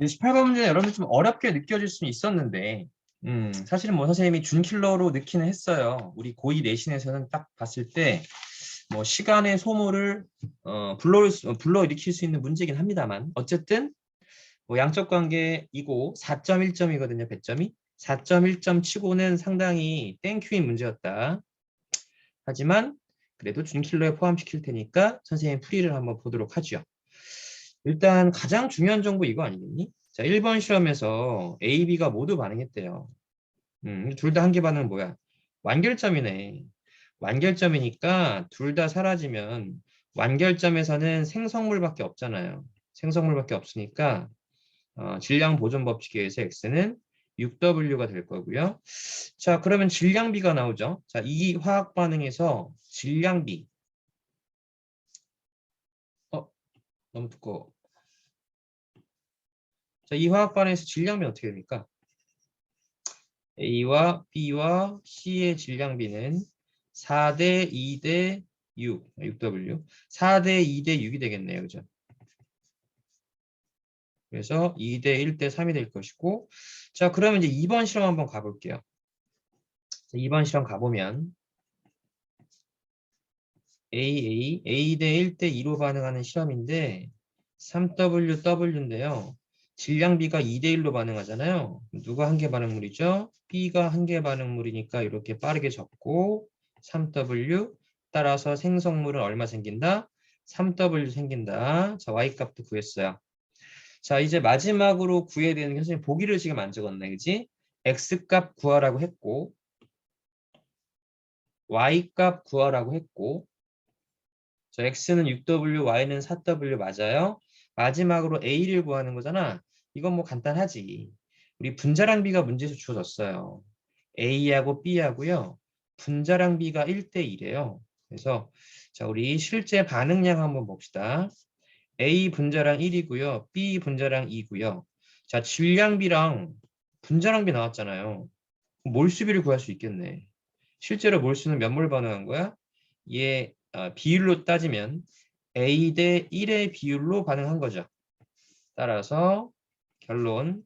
18번 문제 여러분 좀 어렵게 느껴질 수는 있었는데 음, 사실은 뭐 선생님이 준킬러로 넣기는 했어요. 우리 고2 내신에서는 딱 봤을 때 뭐 시간의 소모를 어, 불러 불러일으킬 수 있는 문제긴 합니다만 어쨌든 뭐 양적 관계이고 4.1점이거든요. 배점이 4.1점 치고는 상당히 땡큐인 문제였다. 하지만 그래도 준킬러에 포함시킬 테니까 선생님 풀이를 한번 보도록 하죠. 일단 가장 중요한 정보 이거 아니겠니? 자, 1번 시험에서 A, B가 모두 반응했대요. 음, 둘 다 한 개 반응은 뭐야? 완결점이네. 완결점이니까 둘 다 사라지면 완결점에서는 생성물밖에 없잖아요. 생성물밖에 없으니까 어, 질량 보존 법칙에 의해서 x는 6w가 될 거고요. 자, 그러면 질량비가 나오죠. 자, 이 화학 반응에서 질량비. 어, 너무 두꺼워. 자, 이 화학 반응에서 질량비 어떻게 됩니까? A와 B와 C의 질량비는 4대 2대 6, 6W. 4대 2대 6이 되겠네요. 그죠? 그래서 2대 1대 3이 될 것이고 자 그러면 이제 2번 실험 한번 가볼게요. 자, 2번 실험 가보면 AA, A 대 1 대 2로 반응하는 실험인데 3W, W인데요. 질량비가 2대 1로 반응하잖아요. 누가 한 개 반응물이죠? B가 한 개 반응물이니까 이렇게 빠르게 적고 3W 따라서 생성물은 얼마 생긴다? 3W 생긴다. 자, Y값도 구했어요. 자, 이제 마지막으로 구해야 되는 게 선생님 보기를 지금 안 적었네. 그지? X값 구하라고 했고 Y값 구하라고 했고 자, X는 6W, Y는 4W 맞아요? 마지막으로 A를 구하는 거잖아. 이건 뭐 간단하지. 우리 분자량비가 문제에서 주어졌어요. A하고 B하고요. 분자량비가 1대 1이에요. 그래서 자, 우리 실제 반응량 한번 봅시다. A 분자량 1이고요. B 분자량 2고요. 자, 질량비랑 분자량비 나왔잖아요. 몰수비를 구할 수 있겠네. 실제로 몰수는 몇 몰 반응한 거야? 얘 아, 비율로 따지면 A 대 1의 비율로 반응한 거죠. 따라서 결론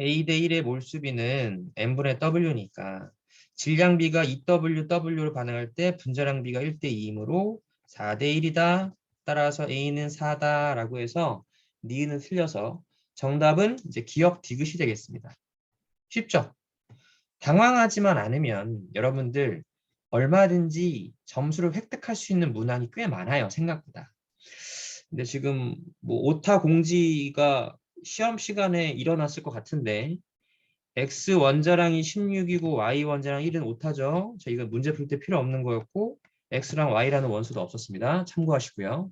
A 대 1의 몰수비는 n분의 w니까 질량비가 2W, W로 반응할 때 분자량비가 1대 2이므로 4대 1이다. 따라서 A는 4다라고 해서 니은은 틀려서 정답은 이제 기억 디귿이 되겠습니다. 쉽죠? 당황하지만 않으면 여러분들 얼마든지 점수를 획득할 수 있는 문항이 꽤 많아요. 생각보다. 근데 지금 뭐 오타 공지가 시험 시간에 일어났을 것 같은데 X 원자량이 16이고 Y 원자량 1은 오타죠. 자, 이거 문제 풀 때 필요 없는 거였고 X랑 Y라는 원수도 없었습니다. 참고하시고요.